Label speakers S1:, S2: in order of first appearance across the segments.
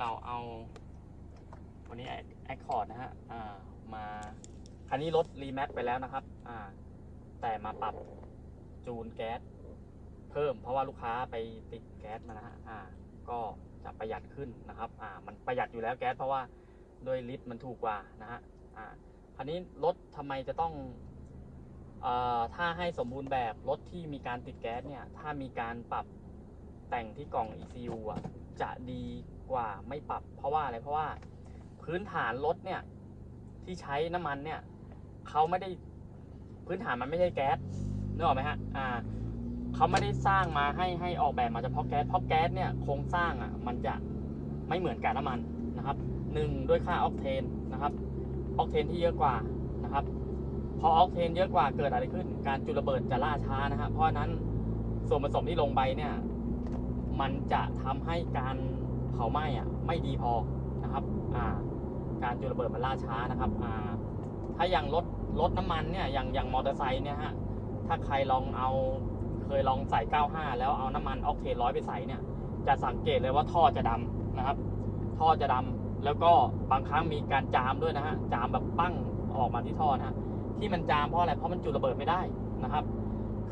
S1: เราเอาวันนี้แอคคอร์ดนะฮะอ่ามาคันนี้รถรีแมปไปแล้วนะครับอ่าแต่มาปรับจูนแก๊สเพิ่มเพราะว่าลูกค้าไปติดแก๊สมานะฮะอ่าก็จะประหยัดขึ้นนะครับอ่ามันประหยัดอยู่แล้วแก๊สเพราะว่าด้วยลิตรมันถูกกว่านะฮะอ่าคันนี้รถทำไมจะต้องเอ่อถ้าให้สมบูรณ์แบบรถที่มีการติดแก๊สเนี่ย ถ้ามีการปรับแต่งที่กล่อง ECU อะ จะดี กว่าไม่ปรับ เพราะว่าอะไรเพราะว่าพื้นฐานรถเนี่ย ที่ใช้น้ำมันเนี่ยเขาไม่ได้พื้นฐานมันไม่ใช่แก๊สนึกออกไหมฮะอ่าเขาไม่ได้สร้างมาให้ให้ออกแบบมาเฉพาะแก๊สเพราะแก๊สเนี่ยโครงสร้างอะ มันจะไม่เหมือนกับน้ำมันนะครับหนึ่งด้วยค่าออกเทนนะครับออกเทนที่เยอะกว่านะครับ พอออกเทนเยอะกว่าเกิดอะไรขึ้น การจุดระเบิดจะล่าช้านะฮะเพราะนั้นส่วนผสมที่ลงไปเนี่ย มันจะทำให้การ เผาไหม้อะไม่ดีพอนะครับอ่าการจุดระเบิดมันล่าช้านะครับอ่าถ้าอย่างรถรถน้ำมันเนี่ยอย่างอย่างมอเตอร์ไซค์เนี่ยฮะถ้าใครลองเอาเคยลองใส่ 95 แล้วเอาน้ำมันออกเทนร้อยไปใส่เนี่ยจะสังเกตเลยว่าท่อจะดำนะครับ ท่อจะดำแล้วก็บางครั้งมีการจามด้วยนะฮะจามแบบปั้งออกมาที่ท่อนะฮะที่มันจามเพราะอะไรเพราะมันจุดระเบิดไม่ได้นะครับ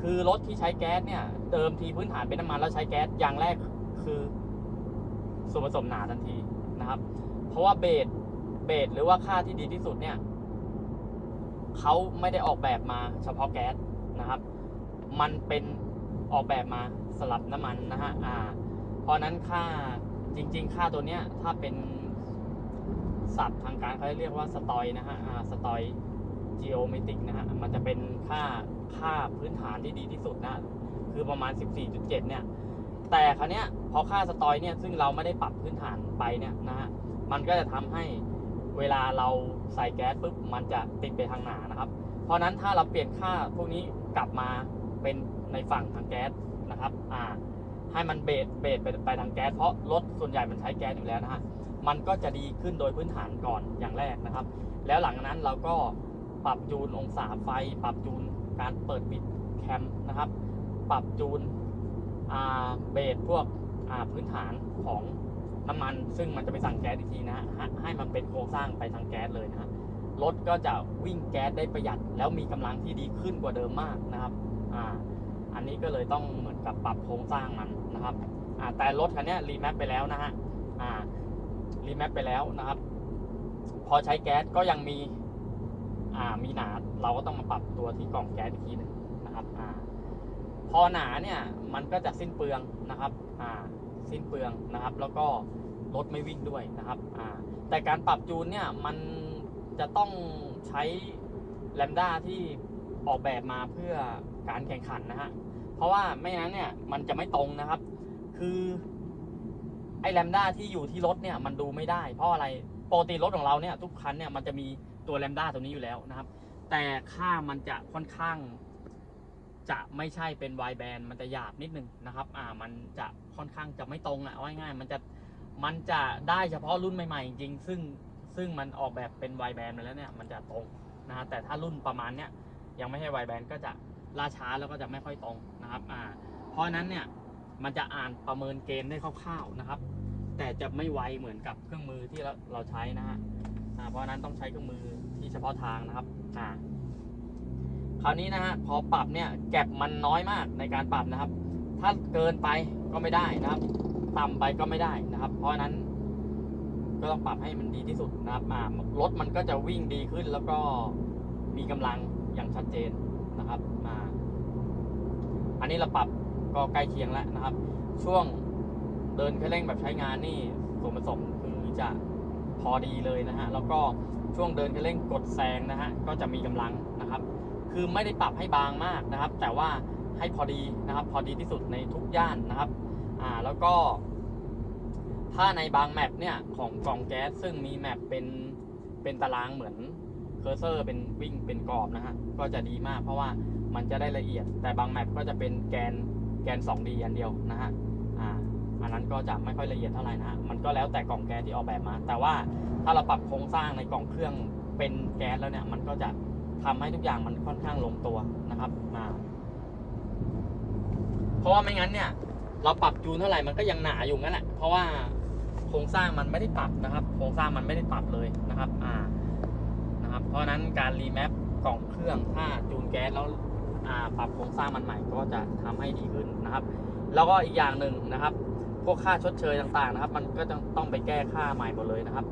S1: คือรถที่ใช้แก๊สเนี่ยเดิมทีพื้นฐานเป็นน้ำมันแล้วใช้แก๊สอย่างแรกคือ ส่วนผสมหนาทันทีนะครับ เพราะว่าเบสเบสหรือว่าค่าที่ดีที่สุดเนี่ยเขาไม่ได้ออกแบบมาเฉพาะแก๊สนะครับ มันเป็นออกแบบมาสลับน้ำมันนะฮะอ่า เพราะนั้นค่าจริง ๆ ค่าตัวเนี้ยถ้าเป็นศัพท์ทางการเขาเรียกว่าสตอยนะฮะอ่าสตอย geometric นะฮะ มันจะเป็นค่าค่าพื้นฐานที่ดีที่สุดนะ คือประมาณ 14.7 เนี่ย แต่คราวเนี้ยพอค่าสตอยเนี่ยซึ่งเราไม่ได้ปรับพื้นฐานไปเนี่ยนะฮะมันก็จะทำให้เวลาเราใส่แก๊สปุ๊บมันจะติดไปทางหนานะครับ เพราะนั้นถ้าเราเปลี่ยนค่าพวกนี้กลับมาเป็นในฝั่งทางแก๊สนะครับอ่าให้มันเบสเบสไปไปทางแก๊สเพราะรถส่วนใหญ่มันใช้แก๊สอยู่แล้วนะฮะมันก็จะดีขึ้นโดยพื้นฐานก่อนอย่างแรกนะครับ แล้วหลังจากนั้นเราก็ปรับจูนองศาไฟ ปรับจูนการเปิดปิดแคมนะครับ ปรับจูน เบสพวกพื้นฐานของน้ำมัน ซึ่งมันจะไปสั่งแก๊สอีกทีนะฮะให้มันเป็นโครงสร้างไปทางแก๊สเลยนะฮะรถก็จะวิ่งแก๊สได้ประหยัด แล้วมีกำลังที่ดีขึ้นกว่าเดิมมากนะครับอ่าอันนี้ก็เลยต้องเหมือนกับปรับโครงสร้างมันนะครับอ่าแต่รถคันนี้รีแมปไปแล้วนะฮะอ่ารีแมปไปแล้วนะครับ พอใช้แก๊สก็ยังมีอ่ามีหนาเราก็ต้องมาปรับตัวที่กล่องแก๊สอีกทีนึงนะครับอ่า พอหนาเนี่ยมันก็จะสิ้นเปลืองนะครับอ่าสิ้นเปลืองนะครับ แล้วก็รถไม่วิ่งด้วยนะครับอ่าแต่การปรับจูนเนี่ยมันจะต้องใช้แลมด้าที่ออกแบบมาเพื่อการแข่งขันนะฮะเพราะว่าไม่งั้นเนี่ยมันจะไม่ตรงนะครับ คือไอ้แลมด้าที่อยู่ที่รถเนี่ยมันดูไม่ได้ เพราะอะไรปกติรถของเราเนี่ยทุกคันเนี่ยมันจะมีตัวแลมด้าตัวนี้อยู่แล้วนะครับ แต่ค่ามันจะค่อนข้าง จะไม่ใช่เป็นวายแบนมันจะหยาบนิดนึงนะครับ อ่า มันจะค่อนข้างจะไม่ตรงอะว่าง่าย มันจะ มันจะได้เฉพาะรุ่นใหม่ๆจริงๆซึ่ง ซึ่งมันออกแบบเป็นวายแบนมาแล้วเนี่ย มันจะตรงนะฮะ แต่ถ้ารุ่นประมาณเนี้ยยังไม่ใช่วายแบนก็จะล่าช้าแล้วก็จะไม่ค่อยตรงนะครับ อ่า เพราะนั้นเนี่ย มันจะอ่านประเมินเกณฑ์ได้คร่าวๆนะครับ แต่จะไม่ไวเหมือนกับเครื่องมือที่เราเราใช้นะฮะ อ่า เพราะนั้นต้องใช้เครื่องมือที่เฉพาะทางนะครับ อ่า คราวนี้นะฮะพอปรับเนี่ยแก็บมันน้อยมากในการปรับนะครับ ถ้าเกินไปก็ไม่ได้นะครับ ต่ำไปก็ไม่ได้นะครับ เพราะนั้นก็ต้องปรับให้มันดีที่สุดนะครับอ่ารถมันก็จะวิ่งดีขึ้นแล้วก็มีกำลังอย่างชัดเจนนะครับอ่าอันนี้เราปรับก็ใกล้เคียงแล้วนะครับ ช่วงเดินเคันเร่งแบบใช้งานนี่ส่วนผสมคือจะพอดีเลยนะฮะแล้วก็ช่วงเดินเคันเร่งกดแซงนะฮะก็จะมีกำลังนะครับ คือไม่ได้ปรับให้บางมากนะครับ แต่ว่าให้พอดีนะครับ พอดีที่สุดในทุกย่านนะครับอ่าแล้วก็ ถ้าในบางแมปเนี่ยของกล่องแก๊สซึ่งมีแมปเป็นเป็นตารางเหมือนเคอร์เซอร์เป็นวิ่งเป็นกรอบนะฮะก็จะดีมากเพราะว่ามันจะได้ละเอียด แต่บางแมปก็จะเป็นแกนแกน 2D อันเดียวนะฮะอ่าอันนั้นก็จะไม่ค่อยละเอียดเท่าไหร่นะฮะมันก็แล้วแต่กล่องแก๊สที่ออกแบบมา แต่ว่าถ้าเราปรับโครงสร้างในกล่องเครื่องเป็นแก๊สแล้วเนี่ยมันก็จะ ทำให้ทุกอย่างมันค่อนข้างลงตัวนะครับอ่าเพราะว่าไม่งั้นเนี่ย เราปรับจูนเท่าไหร่มันก็ยังหนาอยู่งั้นแหละเพราะว่าโครงสร้างมันไม่ได้ปรับนะครับ โครงสร้างมันไม่ได้ปรับเลยนะครับ อ่านะครับ เพราะนั้นการรีแมปกล่องเครื่องถ้าจูนแก๊สแล้วอ่าปรับโครงสร้างมันใหม่ก็จะทำให้ดีขึ้นนะครับ แล้วก็อีกอย่างหนึ่งนะครับ พวกค่าชดเชยต่างๆนะครับ มันก็ต้องไปแก้ค่าใหม่หมดเลยนะครับ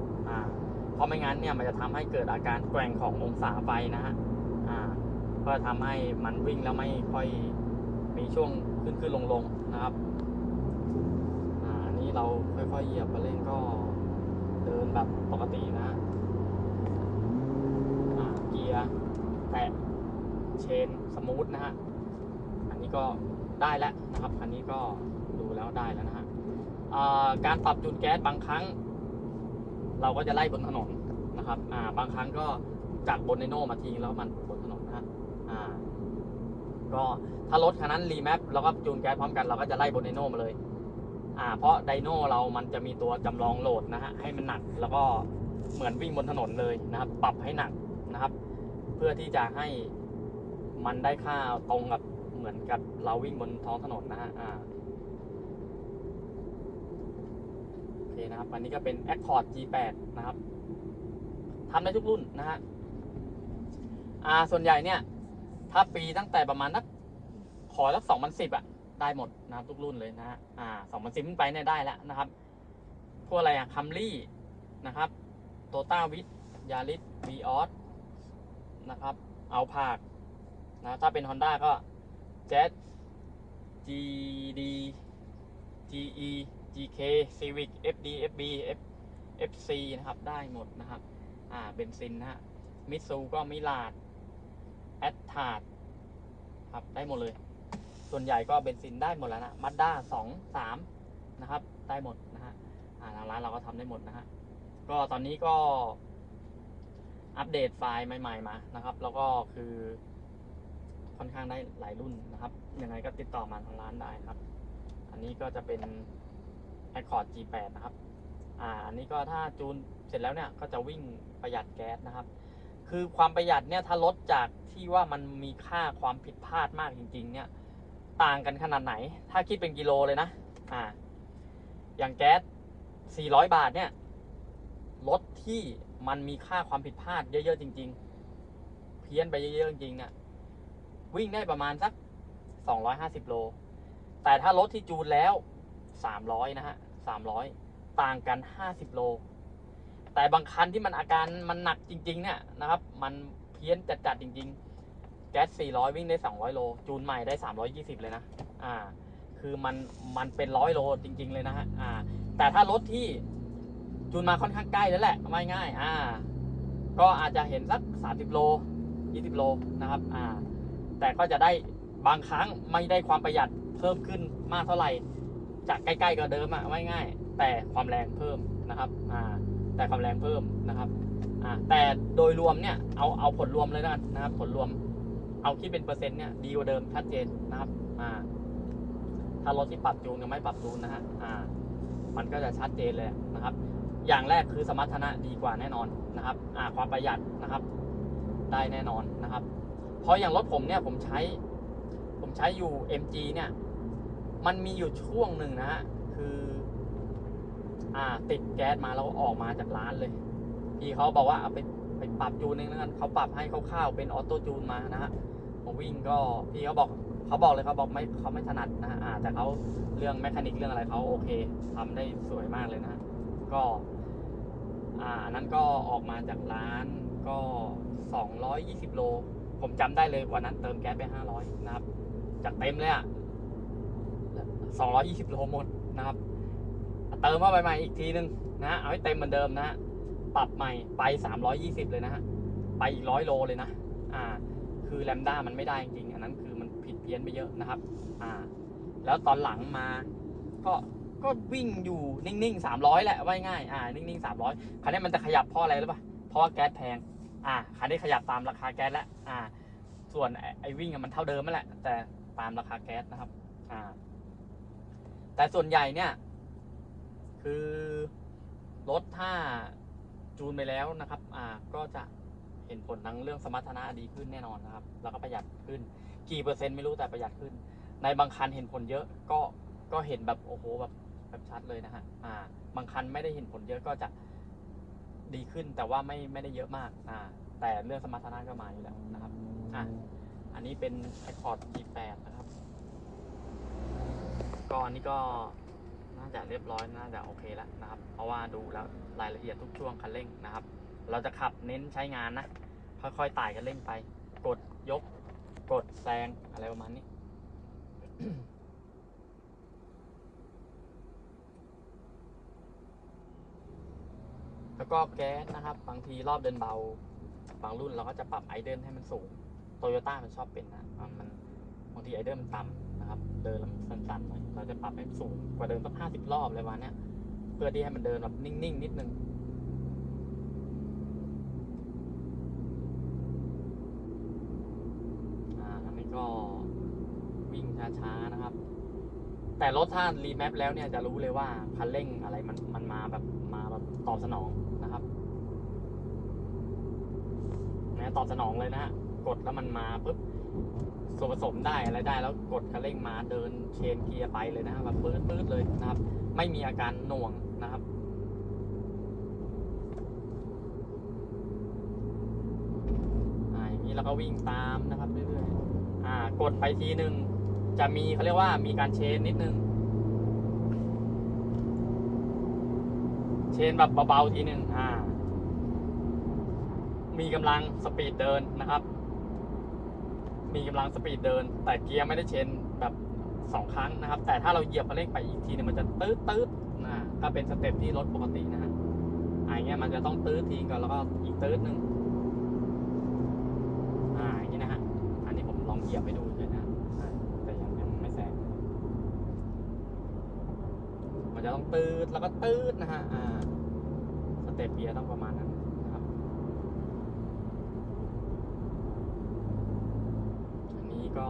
S1: ราะไม่งั้นเนี่ยมันจะทำให้เกิดอาการแกว่งขององศาไฟนะฮะก็ทำให้มันวิ่งแล้วไม่ค่อยมีช่วงขึ้นขึ้นลงลงนะครับอันนี้เราค่อยๆเหยียบมาเล่นก็เดินแบบปกตินะเกียร์แตะเชนสมูทนะฮะอันนี้ก็ได้แล้วนะครับ อันนี้ก็ดูแล้วได้แล้วนะฮะการปรับจูนแก๊สบางครั้ง เราก็จะไล่บนถนนนะครับอ่าบางครั้งก็จากบนไดโน่มาทิ้งแล้วมันบนถนนนะอ่าก็ถ้ารถคันนั้นรีแมปแล้วก็จูนแก๊สพร้อมกันเราก็จะไล่บนไดโน่มาเลย อ่า เพราะไดโน่เรามันจะมีตัวจำลองโหลดนะฮะให้มันหนักแล้วก็เหมือนวิ่งบนถนนเลยนะครับ ปรับให้หนักนะครับ เพื่อที่จะให้มันได้ค่าตรงกับเหมือนกับเราวิ่งบนท้องถนนนะฮะอ่าโอเค นะครับ อันนี้ก็เป็น Accord G8 นะครับทำได้ทุกรุ่นนะฮะอ่าส่วนใหญ่เนี่ย ถ้าปีตั้งแต่ประมาณนักขอสักสองพันสิบอะได้หมดนะครับทุกรุ่นเลยนะฮะอ่าสองพันสิบขึ้นไปเนี่ยได้แล้วนะครับ พวกอะไรอะคัมรี่นะครับโตต้าวิทยาริสวีออสนะครับเอาผากนะถ้าเป็น Honda ก็ Jazz GD GE GK Civic FD FB F FC นะครับ ได้หมดนะครับ อ่าเบนซินนะฮะมิซูก็มิลาดแอดทาดครับได้หมดเลย ส่วนใหญ่ก็เบนซินได้หมดแล้วนะมัดด้าสองสามนะครับ ได้หมดนะฮะอ่าทางร้านเราก็ทำได้หมดนะฮะก็ตอนนี้ก็อัปเดตไฟล์ใหม่ ๆ มานะครับ แล้วก็คือค่อนข้างได้หลายรุ่นนะครับยังไงก็ติดต่อมาทางร้านได้ครับ อันนี้ก็จะเป็น Accord G8 นะครับ อ่า อันนี้ก็ถ้าจูนเสร็จแล้วเนี่ยก็จะวิ่งประหยัดแก๊สนะครับ คือความประหยัดเนี่ยถ้าลดจากที่ว่ามันมีค่าความผิดพลาดมากจริง ๆ เนี่ย ต่างกันขนาดไหน ถ้าคิดเป็นกิโลเลยนะ อ่า อย่างแก๊ส 400 บาทเนี่ยรถที่มันมีค่าความผิดพลาดเยอะ ๆ จริง ๆ เพี้ยนไปเยอะ ๆ จริงๆเนี่ย วิ่งได้ประมาณสัก 250 โล แต่ถ้ารถที่จูนแล้ว 300นะฮะ300ต่างกัน50โล แต่บางคันที่มันอาการมันหนักจริง ๆ เนี่ยนะครับ มันเพี้ยนจัดๆจริง ๆ แก๊ส400วิ่งได้200โล จูนใหม่ได้320เลยนะ อ่า คือมันมันเป็นร้อยโลจริง ๆ เลยนะฮะ อ่า แต่ถ้ารถที่จูนมาค่อนข้างใกล้แล้วแหละไม่ง่าย อ่า ก็อาจจะเห็นสัก30โล20โลนะครับ อ่า แต่ก็จะได้บางครั้งไม่ได้ความประหยัดเพิ่มขึ้นมากเท่าไหร่ จากใกล้ๆกับเดิมอะไม่ง่ายแต่ความแรงเพิ่มนะครับอ่าแต่ความแรงเพิ่มนะครับอ่าแต่โดยรวมเนี่ยเอาเอาผลรวมเลยนะนะครับผลรวมเอาคิดเป็นเปอร์เซ็นต์เนี่ยดีกว่าเดิมชัดเจนนะครับอ่าถ้ารถที่ปรับจูนกับไม่ปรับจูนนะฮะอ่ามันก็จะชัดเจนเลยนะครับ อย่างแรกคือสมรรถนะดีกว่าแน่นอนนะครับอ่าความประหยัดนะครับได้แน่นอนนะครับ เพราะอย่างรถผมเนี่ยผมใช้ ผมใช้อยู่ MG เนี่ย มันมีอยู่ช่วงหนึ่งนะฮะคือ อ่า ติดแก๊สมาแล้วออกมาจากร้านเลย พี่เขาบอกว่าเอาไปไปปรับจูนนึงแล้วกันเขาปรับให้คร่าวๆเป็นออโต้จูนมานะฮะผมวิ่งก็พี่เขาบอกเขาบอกเลยเขาบอกไม่เขาไม่ถนัดนะฮะแต่เขาเรื่องแมคานิกเรื่องอะไรเขาโอเคทำได้สวยมากเลยนะก็อ่านั้นก็ออกมาจากร้านก็ 220 โล ผมจำได้เลยวันนั้นเติมแก๊สไป 500 นะครับ จากเต็มเลยอะ 220โลหมดนะครับเติมเข้าไปใหม่อีกทีนึงนะเอาให้เต็มเหมือนเดิมนะปรับใหม่ไป 320 เลยนะฮะไปอีกร้อยโลเลยนะอ่าคือแลมด้ามันไม่ได้จริงอันนั้นคือมันผิดเพี้ยนไปเยอะนะครับอ่าแล้วตอนหลังมาก็ก็วิ่งอยู่นิ่งๆ 300 แหละว่าง่ายอ่านิ่งๆ 300คันนี้มันจะขยับเพราะอะไรรู้ป่ะเพราะว่าแก๊สแพงอ่าคันนี้ขยับตามราคาแก๊สแล้วอ่าส่วนไอ้วิ่งมันเท่าเดิมนั่นแหละ แต่ตามราคาแก๊สนะครับอ่า แต่ส่วนใหญ่เนี่ย คือรถถ้าจูนไปแล้วนะครับ อ่า ก็จะเห็นผลทั้งเรื่องสมรรถนะดีขึ้นแน่นอนนะครับ แล้วก็ประหยัดขึ้น กี่เปอร์เซ็นต์ไม่รู้แต่ประหยัดขึ้น ในบางคันเห็นผลเยอะ ก็ ก็เห็นแบบโอ้โหแบบแบบชัดเลยนะฮะ อ่า บางคันไม่ได้เห็นผลเยอะก็จะดีขึ้น แต่ว่าไม่ ไม่ได้เยอะมาก อ่า แต่เรื่องสมรรถนะก็มาอยู่แล้วนะครับ อะอันนี้เป็น Accord G8 นะครับ ก็อันนี้ก็น่าจะเรียบร้อยน่าจะโอเคแล้วนะครับ เพราะว่าดูแล้วรายละเอียดทุกช่วงคันเร่งนะครับ เราจะขับเน้นใช้งานนะ ค่อยๆไต่คันเร่งไป กดยก กดแซงอะไรประมาณนี้แล้วก็แก๊สนะครับ บางทีรอบเดินเบา บางรุ่นเราก็จะปรับไอเดิลให้มันสูงโตโยต้ามันชอบเป็นนะอะมันบางทีไอเดิลมันต่ำ นะครับ เดินล้วมันสั้นๆหน่อยเราจะปรับให้มันสูงกว่าเดิมสักห้าสิบรอบเลยวันเนี้ยเพื่อที่ให้มันเดินแบบนิ่งๆนิดนึงอ่านี่ก็วิ่งช้าๆนะครับ แต่รถถ้ารีแมปแล้วเนี่ยจะรู้เลยว่าคันเร่งอะไรมันมันมาแบบมาแบบตอบสนองนะครับนะตอบสนองเลยนะฮะกดแล้วมันมาปุ๊บ ส่วนผสมได้อะไรได้แล้วกดคันเร่งมาเดินเชนเกียร์ไปเลยนะฮะแบบปื๊ดปื๊ดเลยนะครับ ไม่มีอาการหน่วงนะครับ อ่าอย่างนี้เราก็วิ่งตามนะครับเรื่อยๆอ่ากดไปทีหนึ่งจะมีเขาเรียกว่ามีการเชนนิดนึง เชนแบบเบาๆทีหนึ่งอ่า มีกำลังสปีดเดินนะครับ มีกำลังสปีดเดิน แต่เกียร์ไม่ได้เชนแบบสองครั้งนะครับ แต่ถ้าเราเหยียบคันเร่งไปอีกทีเนี่ยมันจะตืดตืดนะก็เป็นสเต็ปที่รถปกตินะฮะอ่าอย่างเงี้ยมันจะต้องตืดทีก่อนแล้วก็อีกตืดหนึ่งอ่าอย่างนี้นะฮะอันนี้ผมลองเหยียบไปดูเลยนะแต่ยังยังไม่แซงมันจะต้องตืดแล้วก็ตืดนะฮะอ่าสเต็ปเบียร์ต้องประมาณนั้นนะครับ อันนี้ ก็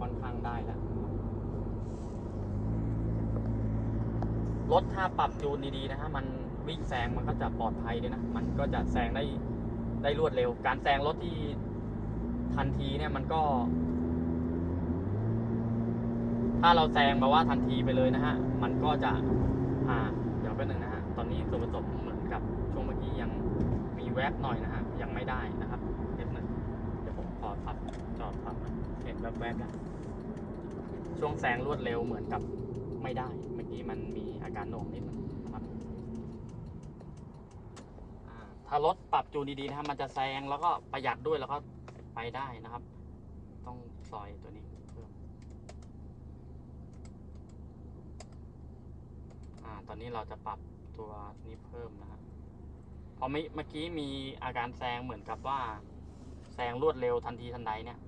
S1: ค่อนข้างได้แล้วรถถ้าปรับจูนดีๆนะฮะมันวิ่งแซงมันก็จะปลอดภัยด้วยนะ มันก็จะแซงได้ได้รวดเร็ว การแซงรถที่ทันทีเนี่ยมันก็ ถ้าเราแซงมาว่าทันทีไปเลยนะฮะ มันก็จะ อ่า เดี๋ยวแป๊บนึงนะฮะ ตอนนี้ส่วนผสมเหมือนกับช่วงเมื่อกี้ยังมีแวบหน่อยนะฮะ ยังไม่ได้นะครับเดี๋ยวนึงเดี๋ยวผมขอปรับจอดปรับนะ เห็นแวบๆแล้วช่วงแซงรวดเร็วเหมือนกับไม่ได้ เมื่อกี้มันมีอาการหน่วงนิดนึงนะครับอ่าถ้ารถปรับจูนดีๆนะครับมันจะแซงแล้วก็ประหยัดด้วยแล้วก็ไปได้นะครับ ต้องซอยตัวนี้เพิ่มอ่าตอนนี้เราจะปรับตัวนี้เพิ่มนะครับพอเมื่อกี้มีอาการแซงเหมือนกับว่า แซงรวดเร็วทันทีทันใดเนี่ย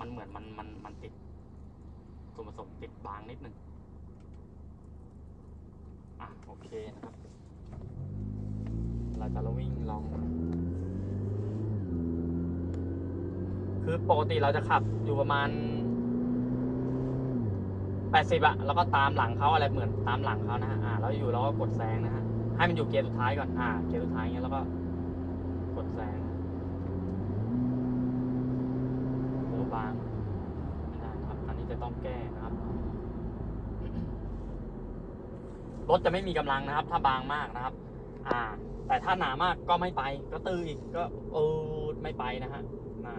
S1: มันเหมือนมันมันมันติดส่วนผสมติดบางนิดนึงอะโอเคนะครับ เราจะลวิ่งลอง คือปกติเราจะขับอยู่ประมาณ80อะแล้วก็ตามหลังเขาอะไรเหมือนตามหลังเขานะฮะอ่าแล้วอยู่เราก็กดแซงนะฮะให้มันอยู่เกียร์สุดท้ายก่อนอ่าเกียร์สุดท้ายเงี้ยแล้วก็กดแซงโอ้ บางไม่ได้นะครับ อันนี้จะต้องแก้นะครับ รถจะไม่มีกำลังนะครับ ถ้าบางมากนะครับ อ่า แต่ถ้าหนามากก็ไม่ไป ก็ตื้ออีกก็เออไม่ไปนะฮะน่า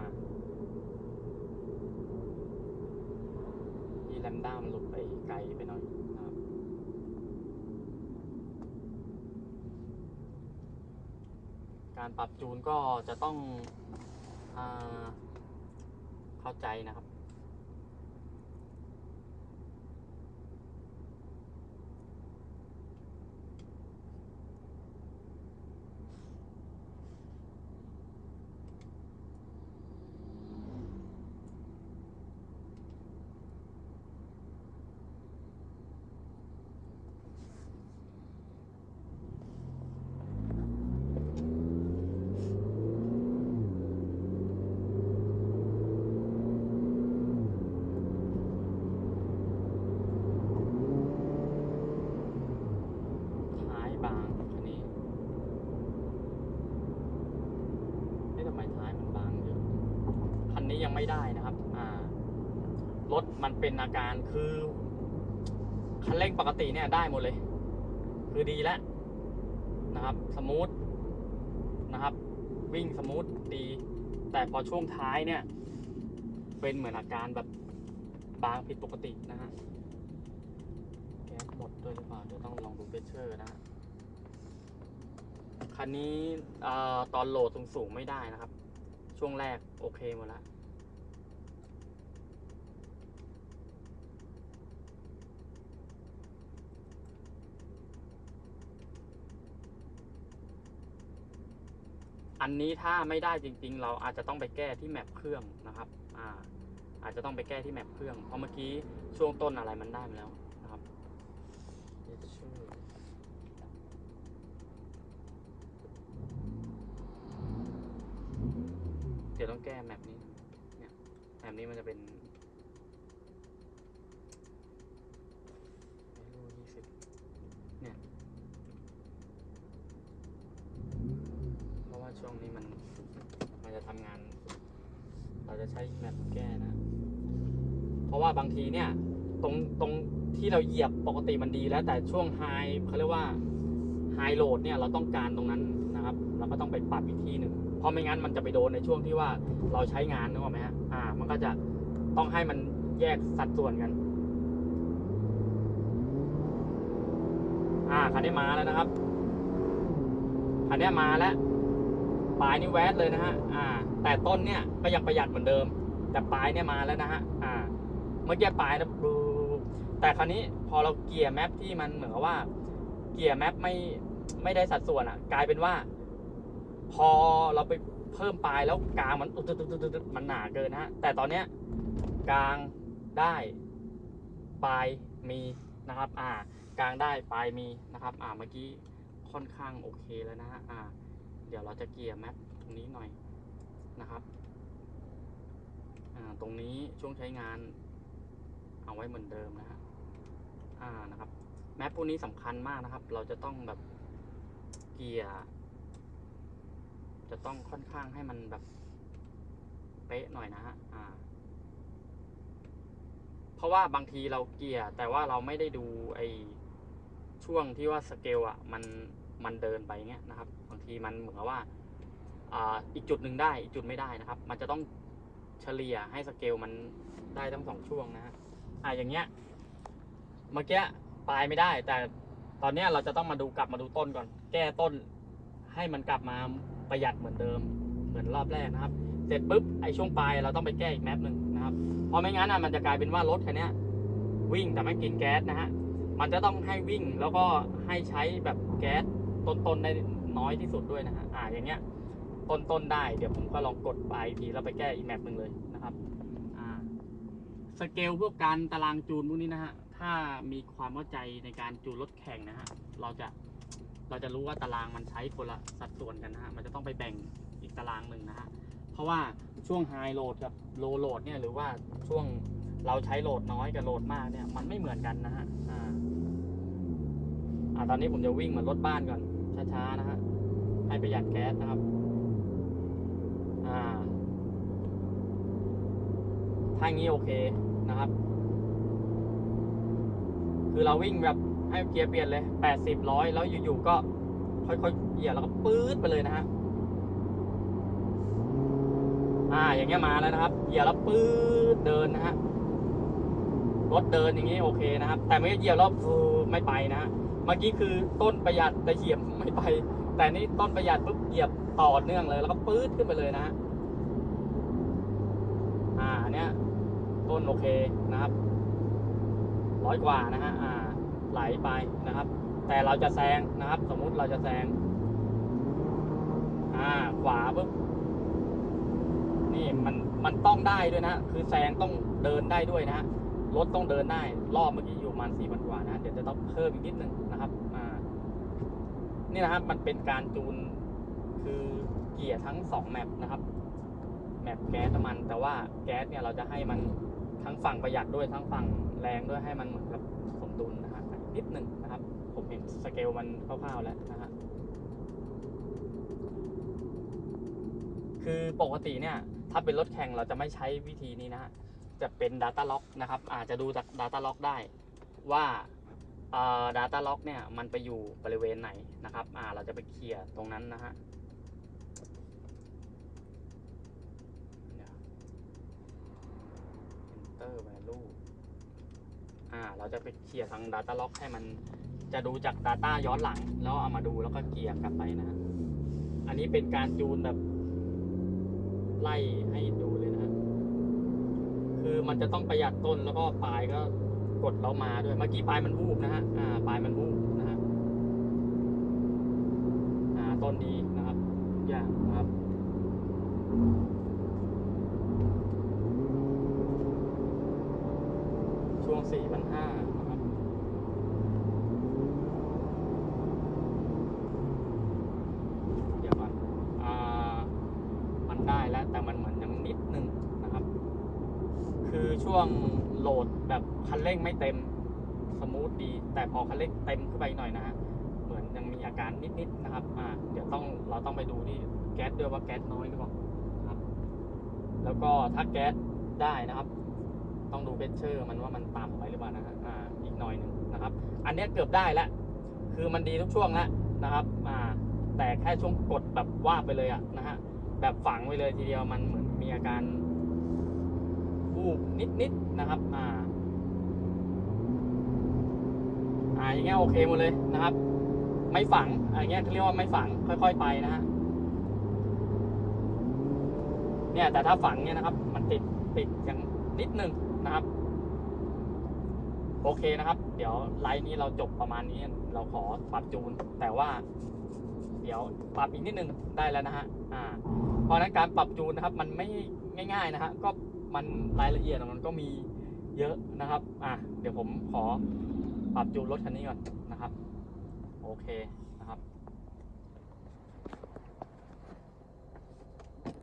S1: ที่แลมด้ามันหลุดไปไกลไปหน่อยนะครับ การปรับจูนก็จะต้องอา เข้าใจนะครับ ท้ายบางคันนี้เอ๊ะทำไมท้ายมันบางเยอะคันนี้ยังไม่ได้นะครับ อ่ารถ มันเป็นอาการคือคันเร่งปกติเนี่ยได้หมดเลย คือดีแล้วนะครับ สมูทนะครับ วิ่งสมูทดี แต่พอช่วงท้ายเนี่ย เป็นเหมือนอาการแบบบางผิดปกตินะฮะแก๊สหมดด้วยหรือเปล่าเดี๋ยวต้องลองดูเพชเชอร์นะฮะคันนี้ตอนโหลดสูงๆไม่ได้นะครับ ช่วงแรกโอเคหมดแล้ว อันนี้ถ้าไม่ได้จริง ๆ เราอาจจะต้องไปแก้ที่แมปเครื่องนะครับอ่าอาจจะต้องไปแก้ที่แมปเครื่อง เพราะเมื่อกี้ช่วงต้นอะไรมันได้มาแล้วนะครับเดี๋ยวต้องแก้แมปนี้ เนี่ย แมปนี้มันจะเป็น value 20เนี่ย เพราะว่าช่วง นี้มันมันจะทำงาน เราจะใช้แมปแก้นะ เพราะว่าบางทีเนี่ย ตรงตรงที่เราเหยียบปกติมันดีแล้ว แต่ช่วงไฮเขาเรียกว่าไฮโหลดเนี่ยเราต้องการตรงนั้นนะครับ เราก็ต้องไปปรับอีกที่หนึ่งเพราะไม่งั้นมันจะไปโดนในช่วงที่ว่าเราใช้งานนึกออกไหมฮะอ่า มันก็จะต้องให้มันแยกสัดส่วนกันอ่าคันนี้มาแล้วนะครับคันนี้มาแล้ว ปลายนี่แวดเลยนะฮะอ่า แต่ต้นเนี่ยก็ยังประหยัดเหมือนเดิม แต่ปลายเนี่ยมาแล้วนะฮะอ่า เมื่อกี้ปลายนะบูแต่คราวนี้พอเราเกียร์แมปที่มันเหมือนกับว่า เกียร์แมปไม่ไม่ได้สัดส่วนอะ่ะ กลายเป็นว่า พอเราไปเพิ่มปลายแล้วกลางมันตึ๊ดตึ๊ดตึ๊ดตึ๊ดมันหนาเกินนะฮะ แต่ตอนเนี้ยกลางได้ปลายมีนะครับ อ่ากลางได้ปลายมีนะครับ อ่าเมื่อกี้ค่อนข้างโอเคแล้วนะฮะอ่า เดี๋ยวเราจะเกียร์แมปตรงนี้หน่อยนะครับตรงนี้ช่วงใช้งานเอาไว้เหมือนเดิมนะฮะอ่านะครับแมปพวกนี้สำคัญมากนะครับ เราจะต้องแบบเกียร์จะต้องค่อนข้างให้มันแบบเป๊ะหน่อยนะฮะอ่า เพราะว่าบางทีเราเกียร์แต่ว่าเราไม่ได้ดูไอช่วงที่ว่าสเกลอะ มัน มันเดินไปเงี้ยนะครับ บางทีมันเหมือนว่าอ่าอีกจุดหนึ่งได้อีกจุดไม่ได้นะครับ มันจะต้องเฉลี่ยให้สเกลมันได้ทั้งสองช่วงนะฮะอ่าอย่างเงี้ยเมื่อกี้ปลายไม่ได้ แต่ตอนเนี้ยเราจะต้องมาดูกลับมาดูต้นก่อน แก้ต้น ให้มันกลับมาประหยัดเหมือนเดิมเหมือนรอบแรกนะครับ เสร็จปุ๊บไอช่วงปลายเราต้องไปแก้อีกแมปหนึ่งนะครับเพราะไม่งั้นอะมันจะกลายเป็นว่ารถคันนี้วิ่งแต่ไม่กินแก๊สนะฮะมันจะต้องให้วิ่งแล้วก็ให้ใช้แบบแก๊ส ต้นๆได้น้อยที่สุดด้วยนะฮะอ่าอย่างเงี้ยต้นๆได้เดี๋ยวผมก็ลองกดไปทีแล้วไปแก้อีแมปหนึ่งเลยนะครับอ่าสเกลพวกการตารางจูนพวกนี้นะฮะถ้ามีความเข้าใจในการจูนรถแข่งนะฮะเราจะเราจะรู้ว่าตารางมันใช้คนละสัดส่วนกันนะฮะมันจะต้องไปแบ่งอีกตารางหนึ่งนะฮะเพราะว่าช่วงไฮโหลดกับโลโหลดเนี่ยหรือว่าช่วงเราใช้โหลดน้อยกับโหลดมากเนี่ยมันไม่เหมือนกันนะฮะอ่า อ่าตอนนี้ผมจะวิ่งเหมือนรถบ้านก่อน ช้าๆนะฮะ ให้ประหยัดแก๊สนะครับ อ่า ถ้าอย่างนี้โอเคนะครับ คือเราวิ่งแบบให้เกียร์เปลี่ยนเลยแปดสิบร้อยแล้วอยู่ๆก็ค่อยๆเหยียบแล้วก็ปื๊ดไปเลยนะฮะ อ่า อย่างเงี้ยมาแล้วนะครับ เหยียบแล้วปื๊ดเดินนะฮะ รถเดินอย่างงี้โอเคนะครับ แต่ไม่เหยียบแล้วไม่ไปนะฮะ มื่อกี้คือต้นประหยัดแต่เหยียบไม่ไป แต่นี่ต้นประหยัดปุ๊บเหยียบต่อเนื่องเลย แล้วก็ปื๊ดขึ้นไปเลยนะอ่าเนี้ยต้นโอเคนะครับร้อยกว่านะฮะอ่าไหลไปนะครับ แต่เราจะแซงนะครับ สมมุติเราจะแซงอ่าขวาปุ๊บนี่มันมันต้องได้ด้วยนะ คือแซงต้องเดินได้ด้วยนะฮะ รถต้องเดินได้ รอบเมื่อกี้อยู่ประมาณสี่พันกว่านะ เดี๋ยวจะต้องเพิ่มอีกนิดนึงนะครับ อ่า นี่นะครับ มันเป็นการจูน คือเกียร์ทั้งสองแมปนะครับ แมปแก๊สน้ำมัน แต่ว่าแก๊สเนี่ยเราจะให้มันทั้งฝั่งประหยัดด้วยทั้งฝั่งแรงด้วยให้มันเหมือนกับสมดุลนะฮะนิดหนึ่งนะครับ ผมเห็นสเกลมันคร่าวๆแล้วนะฮะคือปกติเนี่ย ถ้าเป็นรถแข่งเราจะไม่ใช้วิธีนี้นะฮะ จะเป็น Data Log นะครับ อาจจะดูจาก Data Log ได้ว่าอ่า data log เนี่ยมันไปอยู่บริเวณไหนนะครับอ่าเราจะไปเคลียร์ตรงนั้นนะฮะเดี๋ยว enter value อ่า เราจะไปเคลียร์ทาง data log ให้มันจะดูจาก data ย้อนหลัง แล้วเอามาดูแล้วก็เกลียร์กลับไปนะ อันนี้เป็นการจูนแบบ ไล่ให้ดู คือมันจะต้องประหยัดต้นแล้วก็ปลายก็กดเรามาด้วย เมื่อกี้ปลายมันวูบนะฮะ อ่า ปลายมันวูบนะฮะ อ่า ต้นดีนะครับทุกอย่างนะครับช่วงสี่พันห้านะครับ เดี๋ยวก่อน อ่า มันได้แล้ว แต่มันเหมือนยังนิดนึงนะครับ คือ ช่วงโหลดแบบคันเร่งไม่เต็มสมูทดี แต่พอคันเร่งเต็มขึ้นไปหน่อยนะฮะเหมือนยังมีอาการนิดๆนะครับอ่าเดี๋ยวต้องเราต้องไปดูที่แก๊สด้วยว่าแก๊สน้อยหรือเปล่าครับ แล้วก็ถ้าแก๊สได้นะครับ ต้องดูเพชเชอร์มันว่ามันต่ำไปหรือเปล่านะฮะอ่าอีกหน่อยหนึ่งนะครับ อันนี้เกือบได้แล้วคือมันดีทุกช่วงแล้วนะครับอ่าแต่แค่ช่วงกดแบบว่าไปเลยอะนะฮะแบบฝังไว้เลยทีเดียวมันเหมือนมีอาการูบนิดๆนะครับอ่าอ่าอย่างเงี้ยโอเคหมดเลยนะครับ ไม่ฝังอ่าอย่างเงี้ยเขาเรียกว่าไม่ฝังค่อย ๆ ไปนะฮะเนี่ยแต่ถ้าฝังเนี่ยนะครับ มันติดติดอย่างนิดนึงนะครับ โอเคนะครับ เดี๋ยวไลน์นี้เราจบประมาณนี้เราขอปรับจูน แต่ว่า เดี๋ยวปรับอีกนิดนึงได้แล้วนะฮะอ่า เพราะฉะนั้นการปรับจูนนะครับ มันไม่ง่าย ๆนะฮะก็ มันรายละเอียดมันก็มีเยอะนะครับ อะ เดี๋ยวผมขอปรับจูนรถคันนี้ก่อนนะครับ โอเค